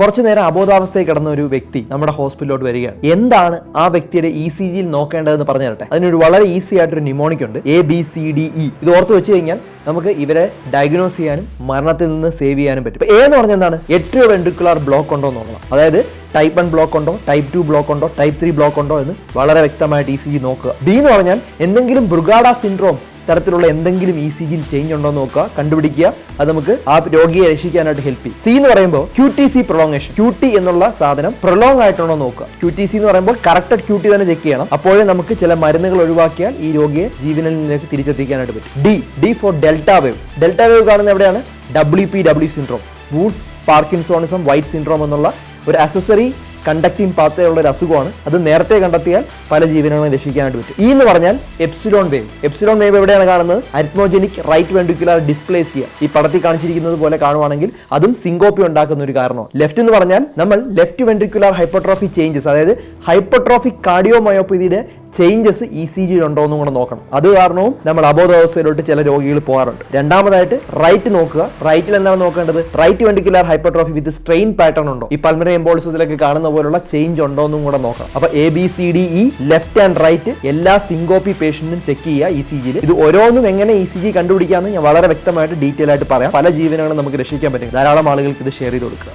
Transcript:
കുറച്ചു നേരം അബോധാവസ്ഥയിൽ കിടന്ന ഒരു വ്യക്തി നമ്മുടെ ഹോസ്പിറ്റലിലോട്ട് വരികയാണ്. എന്താണ് ആ വ്യക്തിയുടെ ഇ സി ജിയിൽ നോക്കേണ്ടതെന്ന് പറഞ്ഞു തരട്ടെ? അതിനൊരു വളരെ ഈസി ആയിട്ടൊരു നിമോണിക് ഉണ്ട്. A B C D E ഇത് ഓർത്ത് വെച്ച് കഴിഞ്ഞാൽ നമുക്ക് ഇവരെ ഡയഗ്നോസ് ചെയ്യാനും മരണത്തിൽ നിന്ന് സേവ് ചെയ്യാനും പറ്റും. എ എന്ന് പറഞ്ഞാൽ എന്താണ്? എട്രിയോ വെൻട്രിക്കുലാർ ബ്ലോക്ക് ഉണ്ടോ എന്ന് നോക്കണം. അതായത് ടൈപ്പ് വൺ ബ്ലോക്ക് ഉണ്ടോ ടൈപ്പ് ടു ബ്ലോക്ക് ഉണ്ടോ ടൈപ്പ് ത്രീ ബ്ലോക്ക് ഉണ്ടോ എന്ന് വളരെ വ്യക്തമായിട്ട് ഇ സി ജി നോക്കുക. ബി എന്ന് പറഞ്ഞാൽ എന്തെങ്കിലും ബ്രുഗാഡ സിൻഡ്രോം തരത്തിലുള്ള എന്തെങ്കിലും ഇ സി ജിയിൽ ചേഞ്ച് ഉണ്ടോ എന്ന് നോക്കുക കണ്ടുപിടിക്കുക. അത് നമുക്ക് ആ രോഗിയെ രക്ഷിക്കാനായിട്ട് ഹെൽപ്പ് ചെയ്യും. സി എന്ന് പറയുമ്പോൾ Q T C prolongation Q T എന്നുള്ള സാധനം പ്രൊലോങ് ആയിട്ടുണ്ടോ നോക്കുക. ക്യൂ ടി സി എന്ന് പറയുമ്പോൾ കറക്റ്റ് ക്യൂ ടി തന്നെ ചെക്ക് ചെയ്യണം. അപ്പോഴേ നമുക്ക് ചില മരുന്നുകൾ ഒഴിവാക്കിയാൽ ഈ രോഗിയെ ജീവനിലേക്ക് തിരിച്ചെത്തിക്കാനായിട്ട് പറ്റും. D D four delta wave delta wave കാണുന്ന എവിടെയാണ്? ഡബ്ല്യു പി ഡബ്ല്യു സിൻഡ്രോം വൂഡ് പാർക്കിൻസോണിസം വൈറ്റ് സിൻഡ്രോം എന്നുള്ള ഒരു അസസറി കണ്ടക്റ്റിംഗ് പാത്തേ ഉള്ള ഒരു അസുഖമാണ്. അത് നേരത്തെ കണ്ടെത്തിയാൽ പല ജീവനങ്ങളും രക്ഷിക്കാനായിട്ട് പറ്റും. ഈ എന്ന് പറഞ്ഞാൽ എപ്സിലോൺ വേവ്. എപ്സിലോൺ വേവ് എവിടെയാണ് കാണുന്നത്? അരിത്മോജനിക് റൈറ്റ് വെൻഡിക്കുലർ ഡിസ്പ്ലേസിയ ഈ പടത്തിൽ കാണിച്ചിരിക്കുന്നത് പോലെ കാണുവാണെങ്കിൽ അതും സിങ്കോപ്പി ഉണ്ടാക്കുന്ന ഒരു കാരണമാണ്. ലെഫ്റ്റ് എന്ന് പറഞ്ഞാൽ നമ്മൾ ലെഫ്റ്റ് വെൻഡിക്കുലർ ഹൈപ്പോട്രോഫി ചേഞ്ചസ് അതായത് ഹൈപ്പോട്രോഫിക് കാർഡിയോമയോപ്പതിയുടെ ചേഞ്ചസ് ഇ സി ജിയിൽ ഉണ്ടോ എന്നും കൂടെ നോക്കണം. അത് കാരണവും നമ്മൾ അബോധാവസ്ഥയിലോട്ട് ചില രോഗികൾ പോകാറുണ്ട്. രണ്ടാമതായിട്ട് റൈറ്റ് നോക്കുക. റൈറ്റിൽ എന്താണ് നോക്കേണ്ടത്? Right ventricular hypertrophy with strain pattern ഉണ്ടോ? ഈ പൾമറി എംബോൾസിലൊക്കെ കാണുന്ന പോലുള്ള ചേഞ്ച് ഉണ്ടോ എന്നും കൂടെ നോക്കണം. അപ്പൊ A B C D E left and right എല്ലാ സിങ്കോപ്പി പേഷ്യന്റും ചെക്ക് ചെയ്യുക ഇ സി ജിയിൽ ഇത് ഓരോന്നും എങ്ങനെ ഇ സി ജി കണ്ടുപിടിക്കാമെന്ന് ഞാൻ വളരെ വ്യക്തമായിട്ട് ഡീറ്റെയിൽ ആയിട്ട് പറയാം. പല ജീവനുകളും നമുക്ക് രക്ഷിക്കാൻ പറ്റും. ധാരാളം ആളുകൾക്ക് ഇത് ഷെയർ ചെയ്ത് കൊടുക്കുക.